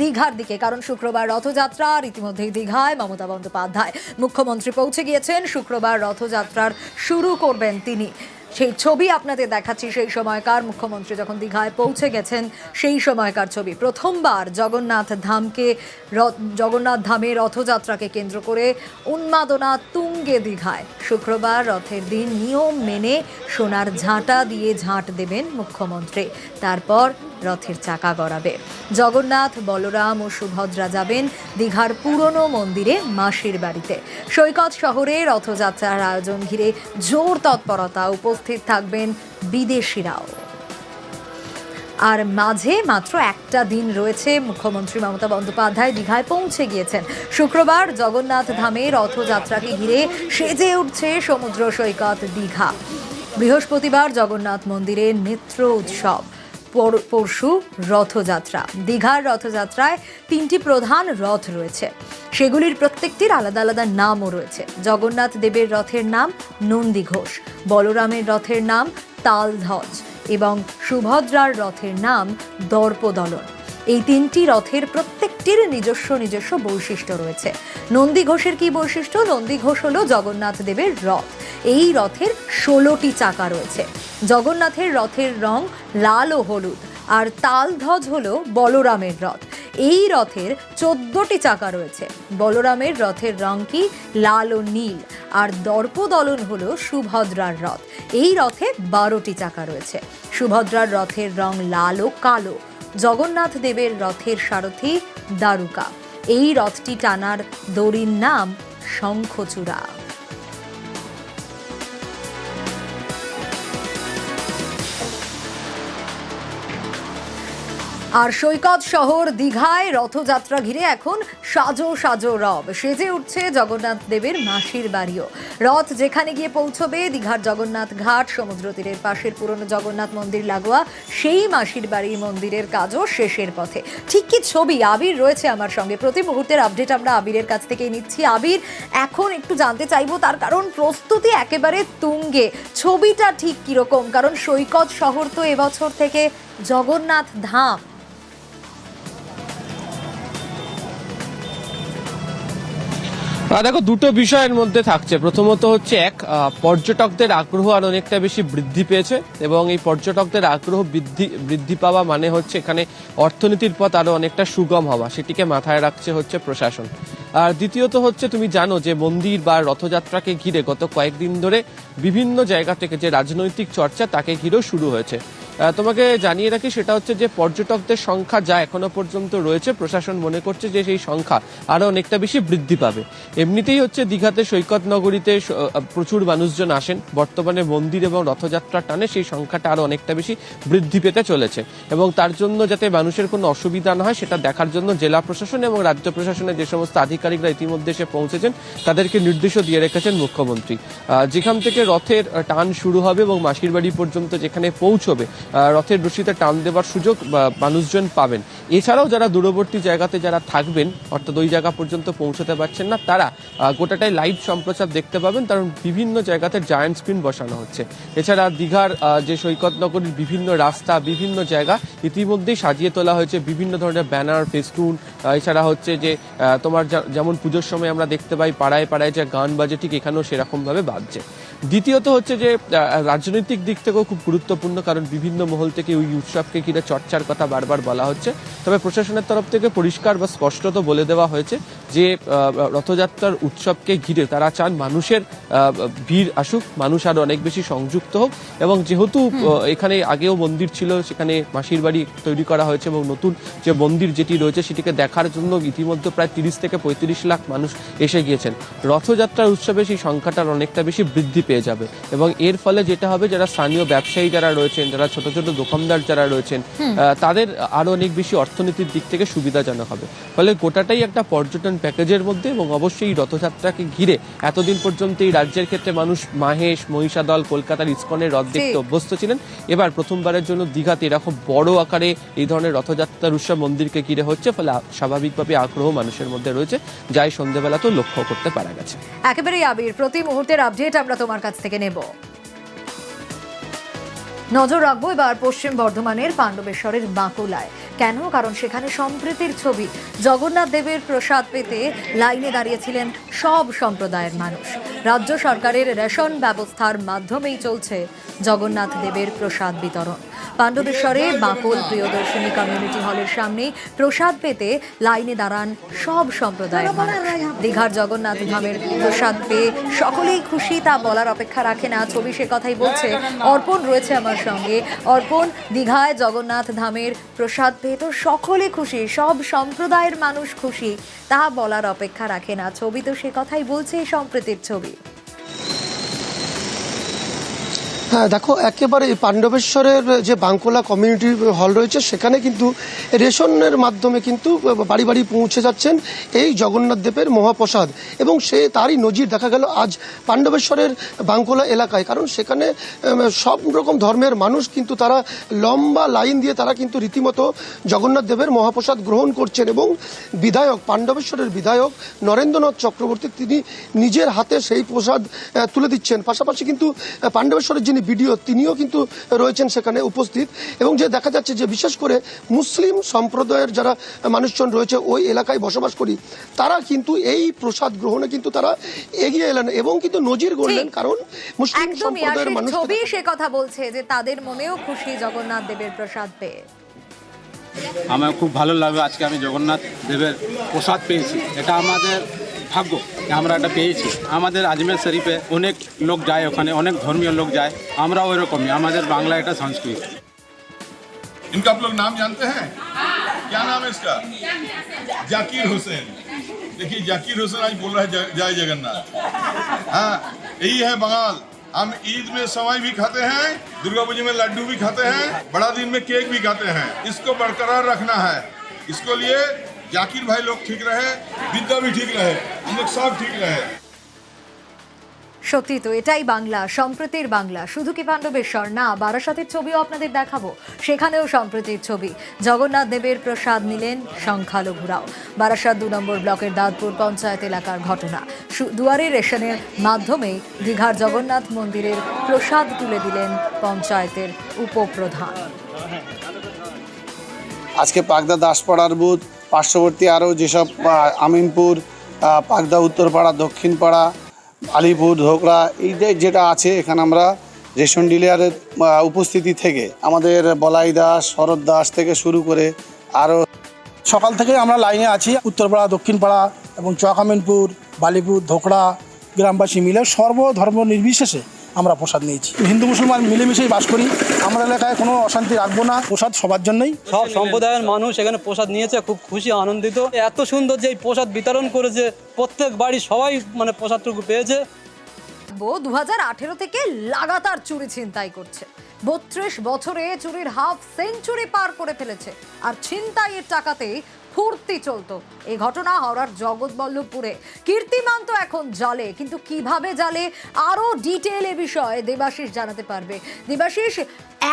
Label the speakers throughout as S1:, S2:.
S1: দীঘার দিকে, কারণ শুক্রবার রথযাত্রা ইতিমধ্যেই দীঘায় মমতা বন্দ্যোপাধ্যায়। মুখ্যমন্ত্রী পৌঁছে গিয়েছেন, শুক্রবার রথযাত্রার শুরু করবেন তিনি। সেই ছবি আপনাদের দেখাচ্ছি সেই সময়কার। মুখ্যমন্ত্রী যখন দীঘায় পৌঁছে গেছেন, সেই সময়কার ছবি। প্রথমবার জগন্নাথ ধামকে জগন্নাথ ধামে রথযাত্রাকে কেন্দ্র করে উন্মাদনা তুঙ্গে দীঘায়। শুক্রবার রথের দিন নিয়ম মেনে সোনার ঝাঁটা দিয়ে ঝাঁট দেবেন মুখ্যমন্ত্রী। তারপর রথের চাকা গড়াবে। জগন্নাথ, বলরাম ও সুভদ্রা যাবেন দীঘার পুরনো মন্দিরে মাসির বাড়িতে। সৈকত শহরে রথযাত্রার আয়োজন ঘিরে জোর তৎপরতা উপস্থিত থাকবেন বিদেশিরাও। আর মাঝে মাত্র একটা দিন রয়েছে, মুখ্যমন্ত্রী মমতা বন্দ্যোপাধ্যায় দীঘায় পৌঁছে গিয়েছেন। শুক্রবার জগন্নাথ ধামে রথযাত্রাকে ঘিরে সেজে উঠছে সমুদ্র সৈকত দীঘা। বৃহস্পতিবার জগন্নাথ মন্দিরে নেত্র উৎসব। পরশু রথযাত্রা। দীঘার রথযাত্রায় তিনটি প্রধান রথ রয়েছে। সেগুলির প্রত্যেকটির আলাদা আলাদা নামও রয়েছে। জগন্নাথ দেবের রথের নাম নন্দী ঘোষ, বলরামের রথের নাম তালধ্বজ এবং সুভদ্রার রথের নাম দর্পদলন। এই তিনটি রথের প্রত্যেকটির নিজস্ব নিজস্ব বৈশিষ্ট্য রয়েছে। নন্দী ঘোষের কি বৈশিষ্ট্য? নন্দী ঘোষ হলো জগন্নাথ দেবের রথ। এই রথের ষোলোটি চাকা রয়েছে। জগন্নাথের রথের রং লাল ও হলুদ, আর তালধ্বজ হল বলরামের রথ। এই রথের চোদ্দটি চাকা রয়েছে। বলরামের রথের রং কি? লাল ও নীল, আর দর্পদলন হলো সুভদ্রার রথ। এই রথে বারোটি চাকা রয়েছে। সুভদ্রার রথের রং লাল ও কালো জগন্নাথ দেবের রথের সারথি দারুকা। এই রথটি টানার দড়ির নাম শঙ্খচূড়া। আর সৈকত শহর দীঘায় রথযাত্রা ঘিরে এখন সাজো সাজো রব। সেজে উঠছে জগন্নাথ দেবের মাসির বাড়িও। রথ যেখানে গিয়ে পৌঁছবে, দীঘার জগন্নাথ ঘাট, সমুদ্র তীরের পাশের পুরনো জগন্নাথ মন্দির লাগোয়া, সেই মাসির বাড়ির মন্দিরের কাজও শেষের পথে। ঠিক কি ছবি? আবির রয়েছে আমার সঙ্গে। প্রতি মুহূর্তের আপডেট আমরা আবিরের কাছ থেকেই নিচ্ছি। আবির, এখন একটু জানতে চাইব তার কারণ প্রস্তুতি একেবারে তুঙ্গে। ছবিটা ঠিক কীরকম? কারণ সৈকত শহর তো এবছর থেকে জগন্নাথ ধাম।
S2: দেখো, দুটো বিষয়ের মধ্যে থাকছে। প্রথমত হচ্ছে এক পর্যটকদের আগ্রহ আর অনেকটা বেশি বৃদ্ধি পেয়েছে এবং এই পর্যটকদের আগ্রহ বৃদ্ধি বৃদ্ধি পাওয়া মানে হচ্ছে এখানে অর্থনীতির পথ আরও অনেকটা সুগম হওয়া, সেটিকে মাথায় রাখছে হচ্ছে প্রশাসন। আর দ্বিতীয়ত হচ্ছে তুমি জানো যে মন্দির বা রথযাত্রাকে ঘিরে গত কয়েকদিন ধরে বিভিন্ন জায়গা থেকে যে রাজনৈতিক চর্চা, তাকে ঘিরেও শুরু হয়েছে। তোমাকে জানিয়ে রাখি, সেটা হচ্ছে যে পর্যটকদের সংখ্যা যা এখনও পর্যন্ত রয়েছে, প্রশাসন মনে করছে যে সেই সংখ্যা আরও অনেকটা বেশি বৃদ্ধি পাবে। এমনিতেই হচ্ছে দীঘাতে, সৈকত নগরীতে প্রচুর মানুষজন আসেন। বর্তমানে মন্দির এবং রথযাত্রা টানে সেই সংখ্যাটা আরও অনেকটা বেশি বৃদ্ধি পেতে চলেছে। এবং তার জন্য যাতে মানুষের কোনো অসুবিধা না হয়, সেটা দেখার জন্য জেলা প্রশাসন এবং রাজ্য প্রশাসনের যে সমস্ত আধিকারিকরা ইতিমধ্যে এসে পৌঁছেছেন, তাদেরকে নির্দেশও দিয়ে রেখেছেন মুখ্যমন্ত্রী। যেখান থেকে রথের টান শুরু হবে এবং মাসির বাড়ি পর্যন্ত যেখানে পৌঁছবে রথের রশিতে টান দেওয়ার সুযোগ মানুষজন পাবেন। এছাড়াও যারা দূরবর্তী জায়গাতে যারা থাকবেন, অর্থাৎ ওই জায়গা পর্যন্ত পৌঁছতে পারছেন না, তারা গোটাটাই লাইভ সম্প্রচার দেখতে পাবেন, কারণ বিভিন্ন জায়গাতে জায়ান্ট স্ক্রিন বসানো হচ্ছে। এছাড়া দীঘার যে সৈকত নগরীর বিভিন্ন রাস্তা, বিভিন্ন জায়গা, ইতিমধ্যেই সাজিয়ে তোলা হয়েছে বিভিন্ন ধরনের ব্যানার ফেস্টুন এছাড়া হচ্ছে যে তোমার যেমন পুজোর সময় আমরা দেখতে পাই, পাড়ায় পাড়ায় যে গান বাজে, ঠিক এখানেও সেরকম ভাবে বাজছে। দ্বিতীয়ত হচ্ছে যে রাজনৈতিক দিক থেকেও খুব গুরুত্বপূর্ণ, কারণ বিভিন্ন মহল থেকে ওই উৎসবকে কিনা চর্চার কথা বারবার বলা হচ্ছে। তবে প্রশাসনের তরফ থেকে পরিষ্কার বা স্পষ্টত বলে দেওয়া হয়েছে যে রথযাত্রার উৎসবকে ঘিরে তারা চান মানুষের ভিড় আসুক মানুষ আরও অনেক বেশি সংযুক্ত হোক এবং যেহেতু এখানে আগেও মন্দির ছিল সেখানে মাসির বাড়ি তৈরি করা হয়েছে এবং নতুন যে মন্দির যেটি রয়েছে সেটিকে দেখার জন্য ইতিমধ্যে প্রায় তিরিশ থেকে পঁয়ত্রিশ লাখ মানুষ এসে গিয়েছেন। রথযাত্রার উৎসবে সেই সংখ্যাটার অনেকটা বেশি বৃদ্ধি পেয়ে যাবে এবং এর ফলে যেটা হবে যারা স্থানীয় ব্যবসায়ী যারা রয়েছেন যারা ছোট ছোট দোকানদার যারা রয়েছেন তাদের আরও অনেক বেশি অর্থনীতির দিক থেকে সুবিধাজনক হবে। ফলে গোটাটাই একটা পর্যটন প্যাকেজের মধ্যে এবং অবশ্যই এই রথযাত্রাকে ঘিরে এতদিন পর্যন্ত এই রাজ্যের ক্ষেত্রে মানুষ মাহেশ মহিষাদল কলকাতার ইস্কনের রথ দেখতে অভ্যস্ত ছিলেন। এবার প্রথমবারের জন্য দীঘাতে এরকম বড় আকারে এই ধরনের রথযাত্রার উৎসব মন্দিরকে ঘিরে হচ্ছে ফলে স্বাভাবিকভাবে আগ্রহ মানুষের মধ্যে রয়েছে যাই সন্ধ্যেবেলাতেও লক্ষ্য করতে পারা গেছে।
S1: একেবারেই আবির। প্রতি মুহূর্তের আপডেট আমরা তোমার কাছ থেকে নেব। নজর রাখব এবার পশ্চিম বর্ধমানের পাণ্ডবেশ্বরের বাঁকুলায়। কেন? কারণ সেখানে সম্প্রীতির ছবি। জগন্নাথ দেবের প্রসাদ পেতে লাইনে দাঁড়িয়েছিলেন সব সম্প্রদায়ের মানুষ। রাজ্য সরকারের রেশন ব্যবস্থার মাধ্যমেই চলছে জগন্নাথ দেবের প্রসাদ বিতরণ। পাণ্ডবেশ্বরে বাঁকুল প্রিয়দর্শিনী কমিউনিটি হলের সামনে প্রসাদ পেতে লাইনে দাঁড়ান সব সম্প্রদায়ের মানুষ। দীঘার জগন্নাথ ধামের প্রসাদ পেয়ে সকলেই খুশি, তা বলার অপেক্ষা রাখে না। ছবি সে কথাই বলছে, অর্পণ রয়েছে আমার সঙ্গে। অর্পণ, দীঘায় জগন্নাথ ধামের প্রসাদ পেয়ে তো সকলে খুশি, সব সম্প্রদায়ের মানুষ খুশি, তা বলার অপেক্ষা রাখে না। ছবি তো সে কথাই বলছে সম্প্রীতির ছবি।
S3: হ্যাঁ দেখো, একেবারে পাণ্ডবেশ্বরের যে বাঙ্কোলা কমিউনিটি হল রয়েছে, সেখানে কিন্তু রেশনের মাধ্যমে কিন্তু বাড়ি বাড়ি পৌঁছে যাচ্ছেন এই জগন্নাথ দেবের মহাপ্রসাদ। এবং সে তারই নজির দেখা গেল আজ পাণ্ডবেশ্বরের বাঙ্কোলা এলাকায়। কারণ সেখানে সব রকম ধর্মের মানুষ কিন্তু তারা লম্বা লাইন দিয়ে তারা কিন্তু রীতিমতো জগন্নাথ দেবের মহাপ্রসাদ গ্রহণ করছেন এবং বিধায়ক, পাণ্ডবেশ্বরের বিধায়ক নরেন্দ্রনাথ চক্রবর্তী তিনি নিজের হাতে সেই প্রসাদ তুলে দিচ্ছেন। পাশাপাশি কিন্তু পাণ্ডবেশ্বরের যিনি বিডিও তিনিও কিন্তু রয়েছেন সেখানে উপস্থিত। এবং যে দেখা যাচ্ছে যে বিশেষ করে মুসলিম সম্প্রদায়ের যারা মানুষজন রয়েছে ওই এলাকায় বসবাস করি তারা কিন্তু এই প্রসাদ গ্রহণে কিন্তু তারা এগিয়ে এলেন এবং কিন্তু নজির গড়লেন কারণ মুসলিম সম্প্রদায়ের মানুষ
S1: ছবি সে কথা বলছে যে তাদের মনেও খুশি জগন্নাথ দেবের প্রসাদ পেয়ে।
S4: আমার খুব ভালো লাগবে আজকে আমি জগন্নাথ দেবের প্রসাদ পেয়েছি। এটা আমাদের ভাগ্য। আমরা এটা পেয়েছি আমাদের আজমের শরীফে অনেক লোক যায় ওখানে অনেক ধর্মীয় লোক যায় আমরাও ওইরকমই আমাদের বাংলা এটা সংস্কৃতি
S5: इनका आप लोग नाम जानते हैं क्या नाम है इसका जाकिर हुसैन देखिए जाकिर हुसैन आज बोल रहा है जय- जय जगन्नाथ हाँ यही है बंगाल हम ईद में सवाई भी खाते हैं दुर्गा पूजा में लड्डू भी खाते हैं बड़ा दिन में केक भी खाते हैं इसको बरकरार रखना है इसको लिए जाकिर भाई लोग ठीक रहे विद्या भी ठीक रहे हम लोग सब ठीक रहे
S1: সত্যি তো এটাই বাংলা সম্প্রীতির বাংলা শুধু কি পাণ্ডবেশ্বর না বারাসাতের ছবিও আপনাদের দেখাবো সেখানেও সম্প্রীতির ছবি জগন্নাথ দেবের প্রসাদ নিলেন সংখ্যালঘুরাও বারাসাত দু নম্বর ব্লকের দাঁতপুর পঞ্চায়েত এলাকার ঘটনা সু- দুয়ারে রেশনের মাধ্যমে দীঘার জগন্নাথ মন্দিরের প্রসাদ তুলে দিলেন পঞ্চায়েতের উপপ্রধান
S6: আজকে পাকদা দাসপাড়ার বুথ পার্শ্ববর্তী আরও যেসব আমিনপুর পাকদা উত্তরপাড়া, দক্ষিণপাড়া, আলিপুর, ধোকরা, এই যেটা আছে, এখানে আমরা রেশন ডিলারের উপস্থিতি থেকে আমাদের বলাই দাস, শরৎ দাস থেকে শুরু করে আরও
S7: সকাল থেকে আমরা লাইনে আছি, উত্তরপাড়া, দক্ষিণপাড়া এবং চকামিনপুর বালিপুর ধোকড়া গ্রামবাসী মিলে সর্বধর্ম নির্বিশেষে আমরা প্রসাদ নিয়েছি। হিন্দু মুসলমান মিলেমিশেই বাস করি। আমরা এলাকায় কোনো অশান্তি রাখব না প্রসাদ সবার জন্যই।
S8: সব সম্প্রদায়ের মানুষ এখানে প্রসাদ নিয়েছে খুব খুশি আনন্দিত। এত সুন্দর যে এই প্রসাদ বিতরণ করেছে প্রত্যেক বাড়ি সবাই মানে প্রসাদটুকু পেয়েছে।
S1: দু আঠেরো থেকে লাগাতার চুরি ছিনতাই করছে। বত্রিশ বছরে চুরির হাফ সেঞ্চুরি পার করে ফেলেছে। আর ছিনতাইয়ের টাকাতেই ফুর্তি চলতো। এই ঘটনা হাওড়ার জগৎবল্লভপুরে। কীর্তিমান তো এখন জালে। কিন্তু কীভাবে জালে? আরও ডিটেল এ বিষয়ে দেবাশিস জানাতে পারবে। দেবাশিস,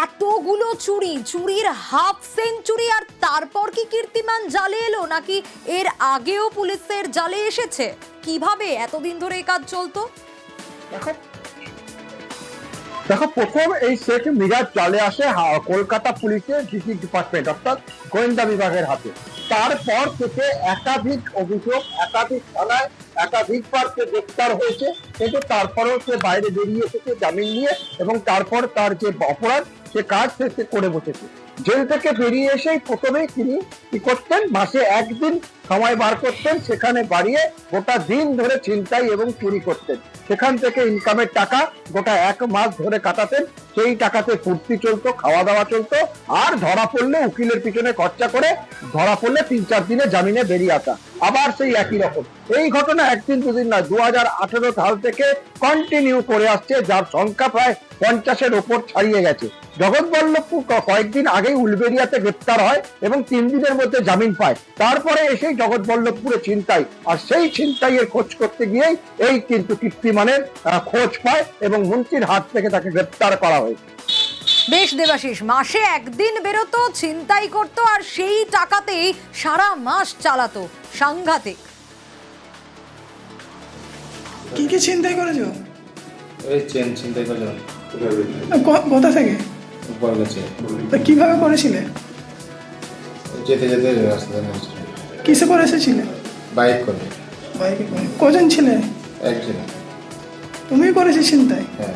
S1: এতগুলো চুরি, চুরির হাফ সেঞ্চুরি আর তারপর কি কীর্তিমান জালে এলো? নাকি এর আগেও পুলিশের জালে এসেছে? কীভাবে এতদিন ধরে এই কাজ চলতো?
S9: দেখো দেখো, প্রথম এই শেখ মিরাজ চলে আসে কলকাতা পুলিশের ডিসি ডিপার্টমেন্ট, অর্থাৎ গোয়েন্দা বিভাগের হাতে। তারপর থেকে একাধিক অভিযোগ, একাধিক থানায় একাধিকবার সে গ্রেপ্তার হয়েছে, কিন্তু তারপরেও সে বাইরে বেরিয়ে এসেছে জামিন নিয়ে এবং তারপর তার যে অপরাধ, সে কাজ সে করে বসেছে। জেল থেকে বেরিয়ে এসেই প্রথমেই তিনি কি করতেন? মাসে একদিন সময় বার করতেন, সেখানে বাড়িয়ে গোটা দিন ধরে ছিনতাই এবং চুরি করতেন। সেখান থেকে ইনকামের টাকা গোটা এক মাস ধরে কাটাতেন, সেই টাকাতে ফুর্তি চলতো খাওয়া দাওয়া চলতো, আর ধরা পড়লে উকিলের পিছনে খরচা করে ধরা পড়লে তিন চার দিনে জামিনে বেরিয়ে আসা। আবার সেই একই রকম। এই ঘটনা একদিন দুদিন না দু হাজার আঠেরো সাল থেকে কন্টিনিউ করে আসছে, যার সংখ্যা প্রায় পঞ্চাশের ওপর ছাড়িয়ে গেছে। জগৎবল্লভপুর কয়েকদিন আগেই উলবেরিয়াতে গ্রেপ্তার হয় এবং তিন দিনের মধ্যে জামিন পায়। তারপরে এসেই জগৎবল্লভপুরে ছিনতাই। আর সেই ছিনতাইয়ের খোঁজ করতে গিয়েই এই কিন্তু কীর্তিমানের খোঁজ পায় এবং মন্ত্রীর হাত থেকে তাকে গ্রেপ্তার করা হয়েছে।
S1: বেশ দেবাশিস মাসে একদিন বেরোতো ছিনতাই করতো আর সেই টাকাতেই সারা মাস চালাতো। সাংঘাতিক।
S10: কি কি চিন্তাই করেছ?
S11: এই চেন চিন্তাই করলাম
S10: ক- কোথা থেকে?
S6: উপর গেছে
S7: তা কীভাবে করেছিলে
S6: যেতে যেতে রাস্তাতে নেমেছিল
S7: কিসে করে এসেছিলে
S6: বাইক করে।
S7: বাইকে করে। কজন ছিলে?
S6: একজন।
S7: তুমি করেছি চিন্তায়
S6: হ্যাঁ।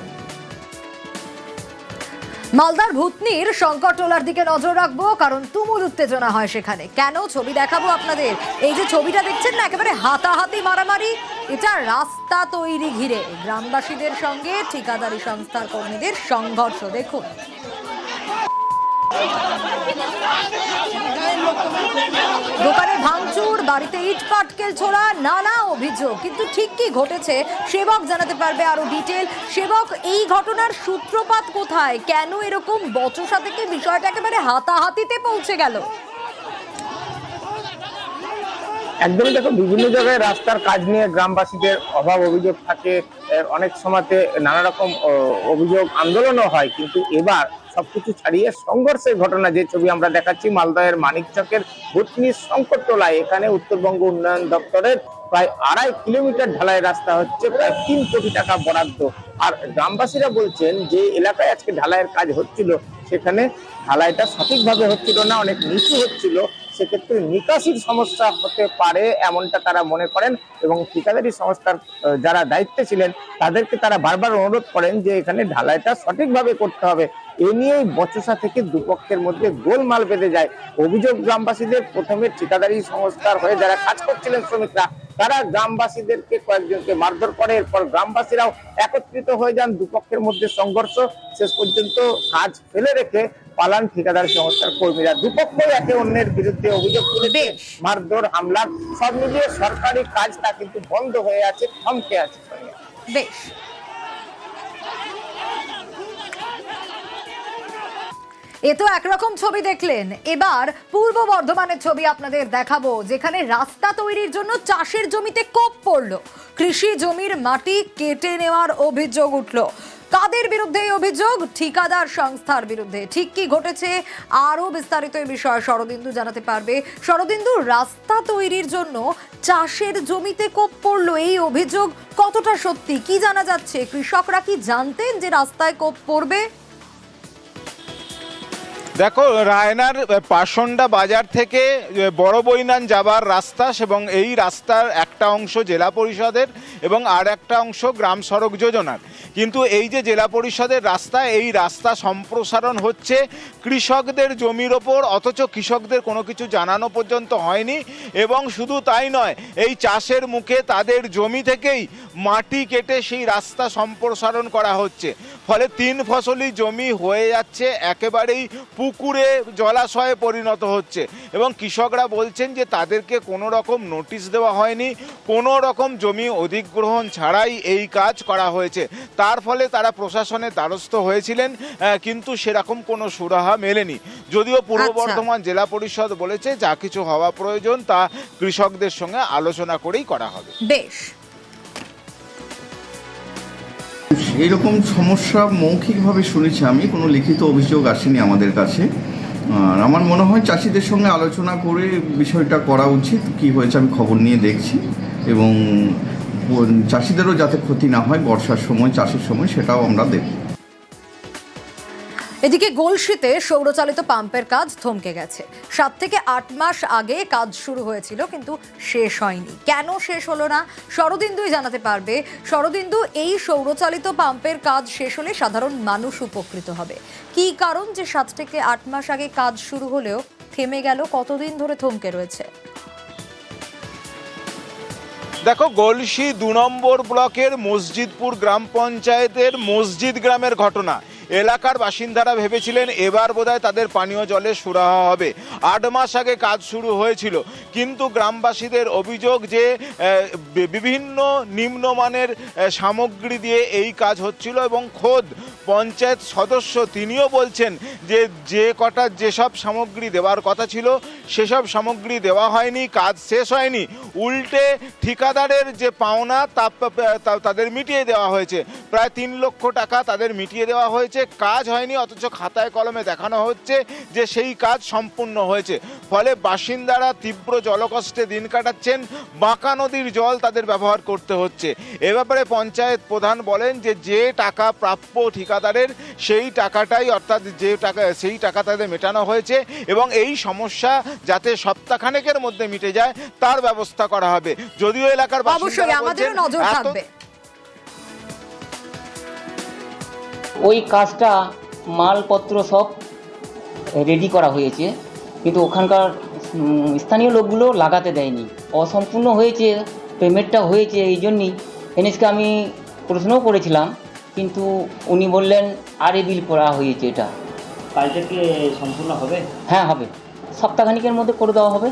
S1: মালদার ভূতনির শঙ্করটোলার দিকে নজর রাখব কারণ তুমুল উত্তেজনা হয় সেখানে। কেন ছবি দেখাবো আপনাদের? এই যে ছবিটা দেখছেন না একেবারে হাতাহাতি মারামারি এটা রাস্তা তৈরি ঘিরে। গ্রামবাসীদের সঙ্গে ঠিকাদারি সংস্থার কর্মীদের সংঘর্ষ। দেখুন। দোকানে ভাঙচুর, বাড়িতে ইট পাটকেল ছোড়া, নানা অভিযোগ। কিন্তু ঠিক কি ঘটেছে, সেবক জানাতে পারবে আরও ডিটেল সেবক, এই ঘটনার সূত্রপাত কোথায়? কেন এরকম বচসা থেকে বিষয়টা একেবারে হাতাহাতিতে পৌঁছে গেল?
S12: একদমই দেখো, বিভিন্ন জায়গায় রাস্তার কাজ নিয়ে গ্রামবাসীদের অভাব অভিযোগ থাকে। অনেক সময়তে নানা রকম অভিযোগ আন্দোলনও হয়। কিন্তু এবার সবকিছু ছাড়িয়ে সংঘর্ষের ঘটনা যে ছবি আমরা দেখাচ্ছি, মালদহের মানিকচকের ভুতনির সংকটতলায় এখানে উত্তরবঙ্গ উন্নয়ন দপ্তরের প্রায় আড়াই কিলোমিটার ঢালাই রাস্তা হচ্ছে, প্রায় তিন কোটি টাকা বরাদ্দ। আর গ্রামবাসীরা বলছেন যে এলাকায় আজকে ঢালাইয়ের কাজ হচ্ছিল, সেখানে ঢালাইটা সঠিকভাবে হচ্ছিল না, অনেক নিচু হচ্ছিল। সেক্ষেত্রে নিকাশির সমস্যা হতে পারে এমনটা তারা মনে করেন এবং ঠিকাদারি সংস্থার যারা দায়িত্বে ছিলেন, তাদেরকে তারা বারবার অনুরোধ করেন যে এখানে ঢালাইটা সঠিকভাবে করতে হবে। এ নিয়েই বচসা থেকে দুপক্ষের মধ্যে গোলমাল বেঁধে যায়। অভিযোগ গ্রামবাসীদের প্রথমে ঠিকাদারি সংস্থার হয়ে যারা কাজ করছিলেন শ্রমিকরা তারা গ্রামবাসীদেরকে কয়েকজনকে মারধর করে। এরপর গ্রামবাসীরাও একত্রিত হয়ে যান। দুপক্ষের মধ্যে সংঘর্ষ শেষ পর্যন্ত কাজ ফেলে রেখে পালান ঠিকাদার সংস্থার কর্মীরা। দুপক্ষ একে অন্যের বিরুদ্ধে অভিযোগ
S1: বেশ।
S12: মারধর হামলা সব মিলিয়ে সরকারি কাজটা কিন্তু বন্ধ হয়ে আছে থমকে আছে।
S1: বেশ। এ তো একরকম ছবি দেখলেন। এবার পূর্ব বর্ধমানের ছবি আপনাদের দেখাবো, যেখানে রাস্তা তৈরির জন্য চাষের জমিতে কোপ পড়ল। কৃষি জমির মাটি কেটে নেওয়ার অভিযোগ উঠল। কাদের বিরুদ্ধে এই অভিযোগ? ঠিকাদার সংস্থার বিরুদ্ধে। ঠিক কি ঘটেছে? আরও বিস্তারিত এই বিষয়ে শরদিন্দু জানাতে পারবে। শরদিন্দু, রাস্তা তৈরির জন্য চাষের জমিতে কোপ পড়ল, এই অভিযোগ কতটা সত্যি? কি জানা যাচ্ছে? কৃষকরা কি জানতেন যে রাস্তায় কোপ পড়বে?
S11: দেখো, রায়নার পাশন্ডা বাজার থেকে বড় বইনান যাবার রাস্তা এবং এই রাস্তার একটা অংশ জেলা পরিষদের এবং আর একটা অংশ গ্রাম সড়ক যোজনার। কিন্তু এই যে জেলা পরিষদের রাস্তা, এই রাস্তা সম্প্রসারণ হচ্ছে কৃষকদের জমির ওপর, অথচ কৃষকদের কোনো কিছু জানানো পর্যন্ত হয়নি এবং শুধু তাই নয়, এই চাষের মুখে তাদের জমি থেকেই মাটি কেটে সেই রাস্তা সম্প্রসারণ করা হচ্ছে। ফলে তিন ফসলি জমি হয়ে যাচ্ছে, একেবারেই পুকুরে জলাশয়ে পরিণত হচ্ছে। এবং কৃষকরা বলছেন যে তাদেরকে কোনো রকম নোটিশ দেওয়া হয়নি কোনো রকম জমি অধিগ্রহণ ছাড়াই এই কাজ করা হয়েছে। তার ফলে তারা প্রশাসনের দ্বারস্থ হয়েছিলেন কিন্তু সেরকম কোনো সুরাহা মেলেনি। যদিও পূর্ব
S1: আচ্ছা।
S11: বর্ধমান জেলা পরিষদ বলেছে যা কিছু হওয়া প্রয়োজন তা কৃষকদের সঙ্গে আলোচনা করেই করা হবে।
S1: বেশ।
S13: এইরকম সমস্যা মৌখিকভাবে শুনেছি আমি, কোনো লিখিত অভিযোগ আসেনি আমাদের কাছে। আর আমার মনে হয় চাষিদের সঙ্গে আলোচনা করে বিষয়টা করা উচিত, কি হয়েছে আমি খবর নিয়ে দেখছি। এবং চাষিদেরও যাতে ক্ষতি না হয়, বর্ষার সময়, চাষের সময়, সেটাও আমরা দেখব।
S1: এদিকে গোলশিতে সৌরচালিত পাম্পের কাজ থমকে গেছে। সাত থেকে আট মাস আগে কাজ শুরু হয়েছিল, কিন্তু শেষ হয়নি। কেন শেষ হলো না? শরদিন্দুই জানাতে পারবে। শরদিন্দু, এই সৌরচালিত পাম্পের কাজ শেষ হলে সাধারণ মানুষ উপকৃত হবে। কি কারণ যে সাত থেকে আট মাস আগে কাজ শুরু হলেও থেমে গেল, কতদিন ধরে থমকে রয়েছে?
S11: দেখো, গলসি দু নম্বর ব্লকের মসজিদপুর গ্রাম পঞ্চায়েতের মসজিদ গ্রামের ঘটনা। এলাকার বাসিন্দারা ভেবেছিলেন এবার বোধহয় তাদের পানীয় জলের সুরাহা হবে। আট মাস আগে কাজ শুরু হয়েছিল। কিন্তু গ্রামবাসীদের অভিযোগ যে বিভিন্ন নিম্নমানের সামগ্রী দিয়ে এই কাজ হচ্ছিল এবং খোদ পঞ্চায়েত সদস্য তিনিও বলছেন যে যে কটা যেসব সামগ্রী দেওয়ার কথা ছিল, সেসব সামগ্রী দেওয়া হয়নি, কাজ শেষ হয়নি। উল্টে ঠিকাদারের যে পাওনা তা, তাদের মিটিয়ে দেওয়া হয়েছে। প্রায় তিন লক্ষ টাকা তাদের মিটিয়ে দেওয়া হয়েছে।
S13: হয়েছে কাজ হয়নি অথচ খাতায় কলমে দেখানো হচ্ছে যে সেই কাজ সম্পূর্ণ হয়েছে। ফলে বাসিন্দারা তীব্র জলকষ্টে দিন কাটাচ্ছেন বাঁকা নদীর জল তাদের ব্যবহার করতে হচ্ছে। এ ব্যাপারে পঞ্চায়েত প্রধান বলেন যে যে টাকা প্রাপ্য ঠিকাদারের সেই টাকাটাই অর্থাৎ যে টাকা সেই টাকা তাদের মেটানো হয়েছে এবং এই সমস্যা যাতে সপ্তাহখানেকের মধ্যে মিটে যায় তার ব্যবস্থা করা হবে। যদিও এলাকার
S1: অবশ্যই
S13: বাসিন্দারা
S1: আমাদেরও নজর থাকবে।
S14: ওই কাজটা মালপত্র সব রেডি করা হয়েছে। কিন্তু ওখানকার স্থানীয় লোকগুলো লাগাতে দেয়নি। অসম্পূর্ণ হয়েছে পেমেন্টটা হয়েছে এই জন্যই। এনএসকে আমি প্রশ্নও করেছিলাম কিন্তু উনি বললেন আরে বিল করা হয়েছে এটা।
S15: কাজটা কি সম্পূর্ণ হবে?
S14: হ্যাঁ হবে। সপ্তাহখানিকের মধ্যে করে দেওয়া হবে।